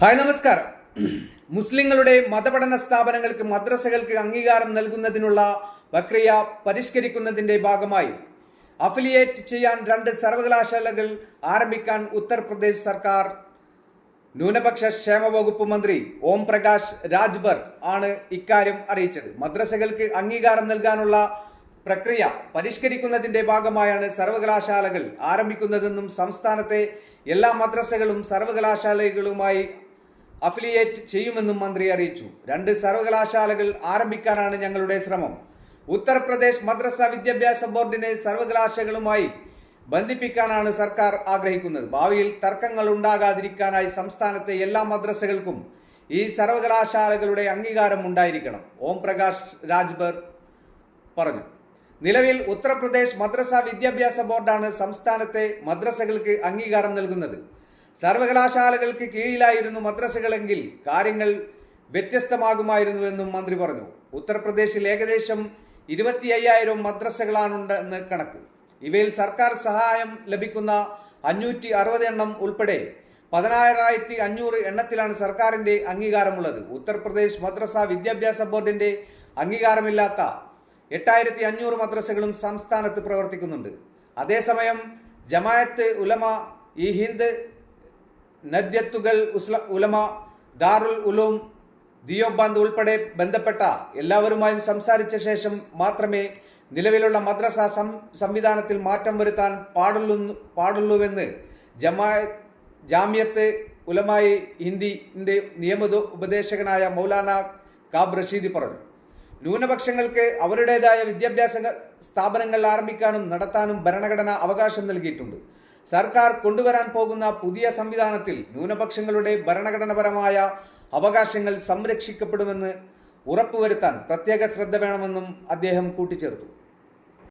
Hi നമസ്കാരം. മുസ്ലിങ്ങളുടെ മതപഠന സ്ഥാപനങ്ങൾക്ക് മദ്രസകൾക്ക് അംഗീകാരം നൽകുന്നതിനുള്ള പ്രക്രിയ പരിഷ്കരിക്കുന്നതിന്റെ ഭാഗമായി അഫിലിയേറ്റ് ചെയ്യാൻ രണ്ട് സർവകലാശാലകൾ ആരംഭിക്കാൻ ഉത്തർപ്രദേശ് സർക്കാർ ന്യൂനപക്ഷ ക്ഷേമ വകുപ്പ് മന്ത്രി ഓം പ്രകാശ് രാജ്ഭർ ആണ് ഇക്കാര്യം അറിയിച്ചത്. മദ്രസകൾക്ക് അംഗീകാരം നൽകാനുള്ള പ്രക്രിയ പരിഷ്കരിക്കുന്നതിന്റെ ഭാഗമായാണ് സർവകലാശാലകൾ ആരംഭിക്കുന്നതെന്നും സംസ്ഥാനത്തെ എല്ലാ മദ്രസകളും സർവകലാശാലകളുമായി അഫിലിയേറ്റ് ചെയ്യുമെന്നും മന്ത്രി അറിയിച്ചു. രണ്ട് സർവകലാശാലകൾ ആരംഭിക്കാനാണ് ഞങ്ങളുടെ ശ്രമം. ഉത്തർപ്രദേശ് മദ്രസ വിദ്യാഭ്യാസ ബോർഡിനെ സർവകലാശാലകളുമായി ബന്ധിപ്പിക്കാനാണ് സർക്കാർ ആഗ്രഹിക്കുന്നത്. ഭാവിയിൽ തർക്കങ്ങൾ ഉണ്ടാകാതിരിക്കാനായി സംസ്ഥാനത്തെ എല്ലാ മദ്രസകൾക്കും ഈ സർവകലാശാലകളുടെ അംഗീകാരം ഉണ്ടായിരിക്കണം ഓം പ്രകാശ് രാജ്ഭർ പറഞ്ഞു. നിലവിൽ ഉത്തർപ്രദേശ് മദ്രസ വിദ്യാഭ്യാസ ബോർഡാണ് സംസ്ഥാനത്തെ മദ്രസകൾക്ക് അംഗീകാരം നൽകുന്നത്. സർവകലാശാലകൾക്ക് കീഴിലായിരുന്നു മദ്രസകളെങ്കിൽ കാര്യങ്ങൾ വ്യത്യസ്തമാകുമായിരുന്നുവെന്നും മന്ത്രി പറഞ്ഞു. ഉത്തർപ്രദേശിൽ ഏകദേശം ഇരുപത്തി അയ്യായിരം മദ്രസകളാണുണ്ടെന്ന് കണക്ക്. ഇവയിൽ സർക്കാർ സഹായം ലഭിക്കുന്ന അഞ്ഞൂറ്റി അറുപത് എണ്ണം ഉൾപ്പെടെ പതിനായിരത്തി അഞ്ഞൂറ് എണ്ണത്തിലാണ് സർക്കാരിന്റെ അംഗീകാരമുള്ളത്. ഉത്തർപ്രദേശ് മദ്രസ വിദ്യാഭ്യാസ ബോർഡിന്റെ അംഗീകാരമില്ലാത്ത എട്ടായിരത്തി അഞ്ഞൂറ് മദ്രസകളും സംസ്ഥാനത്ത് പ്രവർത്തിക്കുന്നുണ്ട്. അതേസമയം ജമായത്ത് ഉലമ ഈ ഹിന്ദ് നദ്യത്തുകൾ ഉസ്ല ഉലമ ദാറുൽ ഉലൂം ദിയോബാന്ത് ഉൾപ്പെടെ ബന്ധപ്പെട്ട എല്ലാവരുമായും സംസാരിച്ച ശേഷം മാത്രമേ നിലവിലുള്ള മദ്രസ സം സംവിധാനത്തിൽ മാറ്റം വരുത്താൻ പാടുള്ളൂ പാടുള്ളൂവെന്ന് ജമാ ജാമ്യത്ത് ഉലമായി ഹിന്ദിന്റെ നിയമ ഉപദേശകനായ മൗലാന കാബ് റഷീദി പറഞ്ഞു. ന്യൂനപക്ഷങ്ങൾക്ക് അവരുടേതായ വിദ്യാഭ്യാസ സ്ഥാപനങ്ങൾ ആരംഭിക്കാനും നടത്താനും ഭരണഘടന അവകാശം നൽകിയിട്ടുണ്ട്. സർക്കാർ കൊണ്ടുവരാൻ പോകുന്ന പുതിയ സംവിധാനത്തിൽ ന്യൂനപക്ഷങ്ങളുടെ ഭരണഘടനാപരമായ അവകാശങ്ങൾ സംരക്ഷിക്കപ്പെടുമെന്ന് ഉറപ്പുവരുത്താൻ പ്രത്യേക ശ്രദ്ധ വേണമെന്നും അദ്ദേഹം കൂട്ടിച്ചേർത്തു.